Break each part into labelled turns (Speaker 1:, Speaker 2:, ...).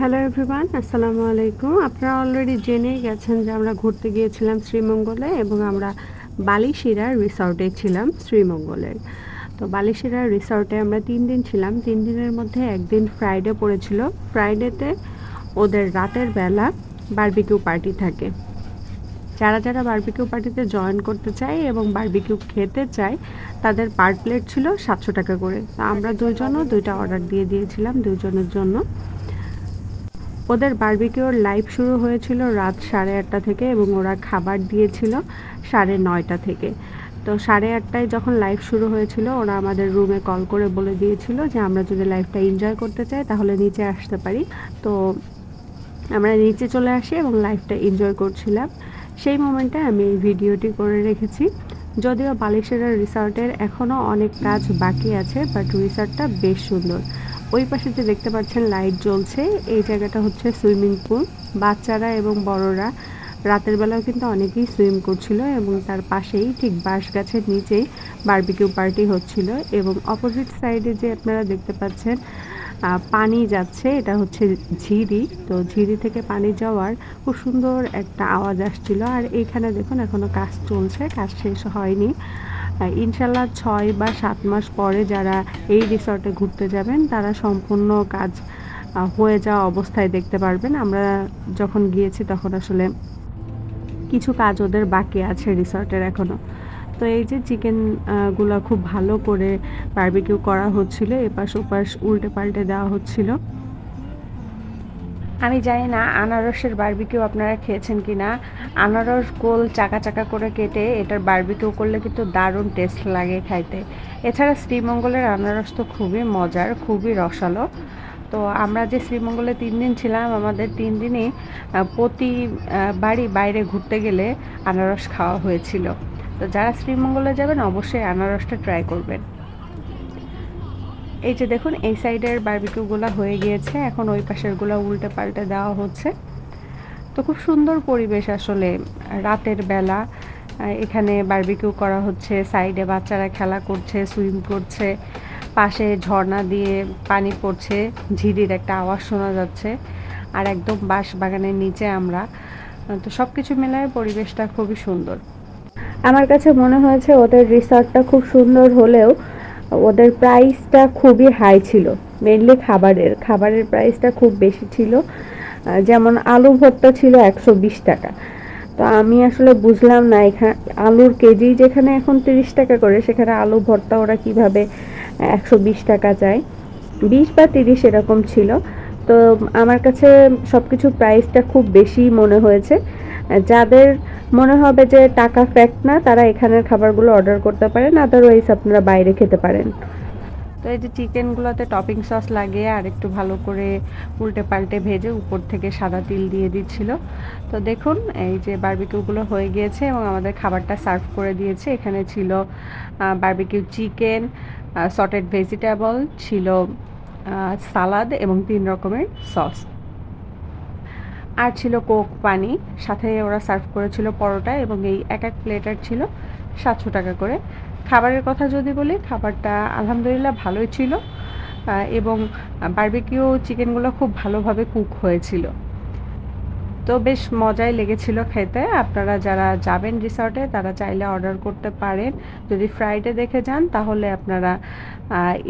Speaker 1: Hello everyone আসসালামু আলাইকুম আপনারা অলরেডি জেনেই গেছেন যে আমরা ঘুরতে গিয়েছিলাম শ্রীমঙ্গলে এবং আমরা বালিশিরার রিসর্টে ছিলাম শ্রীমঙ্গলের তো বালিশিরার রিসর্টে আমরা তিন দিন ছিলাম তিন দিনের মধ্যে একদিন ফ্রাইডে পড়েছিল ফ্রাইডেতে ওদের রাতের বেলা বারবিকিউ পার্টি থাকে যারা যারা বার্বিকিউ পার্টিতে জয়েন করতে চায় এবং বার্বিকিউ খেতে চায় তাদের পার প্লেট ছিল সাতশো টাকা করে। তো আমরা দুজনও দুইটা অর্ডার দিয়ে দিয়েছিলাম দুজনের জন্য। ওদের বারবিকিউর লাইভ শুরু হয়েছিল রাত সাড়ে আটটা থেকে এবং ওরা খাবার দিয়েছিল সাড়ে নয়টা থেকে। তো সাড়ে আটটায় যখন লাইভ শুরু হয়েছিল, ওরা আমাদের রুমে কল করে বলে দিয়েছিল যে, আমরা যদি লাইভটা এনজয় করতে চাই, তাহলে নিচে আসতে পারি। তো আমরা নিচে চলে আসি এবং লাইভটা এনজয় করছিলাম। সেই মোমেন্টে আমি এই ভিডিওটি করে রেখেছি। যদিও বালিশেরা রিসর্টের এখনও অনেক কাজ বাকি আছে বাট রিসর্টটা বেশ সুন্দর। ওই পাশে যে দেখতে পাচ্ছেন লাইট জ্বলছে, এই জায়গাটা হচ্ছে সুইমিং পুল। বাচ্চারা এবং বড়রা রাতের বেলাও কিন্তু অনেকেই সুইম করছিল এবং তার পাশেই ঠিক বাঁশ গাছের নিচেই বার্বিকিউ পার্টি হচ্ছিল এবং অপোজিট সাইডে যে আপনারা দেখতে পাচ্ছেন পানি যাচ্ছে, এটা হচ্ছে ঝিরি। তো ঝিরি থেকে পানি যাওয়ার খুব সুন্দর একটা আওয়াজ আসছিল। আর এইখানে দেখুন এখনও কাজ চলছে, কাজ শেষ হয়নি। ইনশাল্লাহ ছয় বা সাত মাস পরে যারা এই রিসর্টে ঘুরতে যাবেন, তারা সম্পূর্ণ কাজ হয়ে যাওয়া অবস্থায় দেখতে পারবেন। আমরা যখন গিয়েছি তখন আসলে কিছু কাজ ওদের বাকি আছে রিসর্টের এখনও তো এই যে চিকেনগুলো খুব ভালো করে বারবিকিউ করা হচ্ছিল, এপাশ ওপাশ উল্টে পাল্টে দেওয়া হচ্ছিল। আমি জানি না আনারসের বারবিকিউ আপনারা খেয়েছেন কি না আনারস গোল চাকা চাকা করে কেটে এটার বারবিকিউ করলে কিন্তু দারুণ টেস্ট লাগে খাইতে। এছাড়া শ্রীমঙ্গলের আনারস তো খুবই মজার, খুবই রসালো। তো আমরা যে শ্রীমঙ্গলে তিন দিন ছিলাম, আমাদের তিন দিনই প্রতি বাড়ি বাইরে ঘুরতে গেলে আনারস খাওয়া হয়েছিল। তো যারা শ্রীমঙ্গলে যাবেন অবশ্যই আনারসটা ট্রাই করবেন। এই যে দেখুন, এই সাইডের বার্বিকিউগুলো হয়ে গিয়েছে। এখন ওই পাশেরগুলো উল্টে পাল্টে দেওয়া হচ্ছে। তো খুব সুন্দর পরিবেশ আসলে রাতের বেলা। এখানে বার্বিকিউ করা হচ্ছে, সাইডে বাচ্চারা খেলা করছে সুইম করছে, পাশে ঝর্ণা দিয়ে পানি পড়ছে, ঝিরির একটা আওয়াজ শোনা যাচ্ছে, আর একদম বাঁশ বাগানের নিচে আমরা। তো সব কিছু মেলায় পরিবেশটা খুবই সুন্দর। আমার কাছে মনে হয়েছে ওদের রিসর্টটা খুব সুন্দর হলেও ওদের প্রাইসটা খুবই হাই ছিল। মেনলি খাবারের। খাবারের প্রাইসটা খুব বেশি ছিল। যেমন আলু ভর্তা ছিল একশো বিশ টাকা। তো আমি আসলে বুঝলাম না, এখানে, আলুর কেজি যেখানে এখন তিরিশ টাকা করে, সেখানে আলু ভর্তা ওরা কীভাবে একশো বিশ টাকা চায়? বিশ বা তিরিশ এরকম ছিল। তো আমার কাছে সব কিছু প্রাইসটা খুব বেশি মনে হয়েছে। যাদের মনে হবে যে টাকা ফ্যাক্ট না, তারা এখানের খাবারগুলো অর্ডার করতে পারেন আদারওয়াইজ আপনারা বাইরে খেতে পারেন। তো এই যে চিকেনগুলোতে টপিং সস লাগিয়ে আর একটু ভালো করে উল্টে পাল্টে ভেজে উপর থেকে সাদা তিল দিয়ে দিচ্ছিল। তো দেখুন, এই যে বার্বিকিউগুলো হয়ে গিয়েছে এবং আমাদের খাবারটা সার্ভ করে দিয়েছে। এখানে ছিল বার্বিকিউ চিকেন সটেড ভেজিটেবল ছিল সালাদ এবং তিন রকমের সস। আর ছিল কোক পানি, সাথে ওরা সার্ভ করেছিল পরোটা এবং এই এক এক প্লেটার ছিল সাতশো টাকা করে। খাবারের কথা যদি বলি, খাবারটা আলহামদুলিল্লাহ ভালোই ছিল এবং বার্বিকিউ চিকেনগুলো খুব ভালোভাবে কুক হয়েছিল। তো বেশ মজাই লেগেছিল খেতে। আপনারা যারা যাবেন রিসর্টে, তারা চাইলে অর্ডার করতে পারেন। যদি ফ্রাইডে দেখে যান, তাহলে আপনারা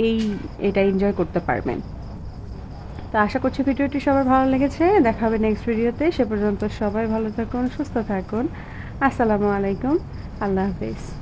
Speaker 1: এই, এটা এনজয় করতে পারবেন। তো আশা করছি ভিডিওটি সবার ভালো লেগেছে। দেখা হবে নেক্সট ভিডিওতে। সে পর্যন্ত সবাই ভালো থাকুন, সুস্থ থাকুন। আসসালামু আলাইকুম। আল্লাহ হাফিজ।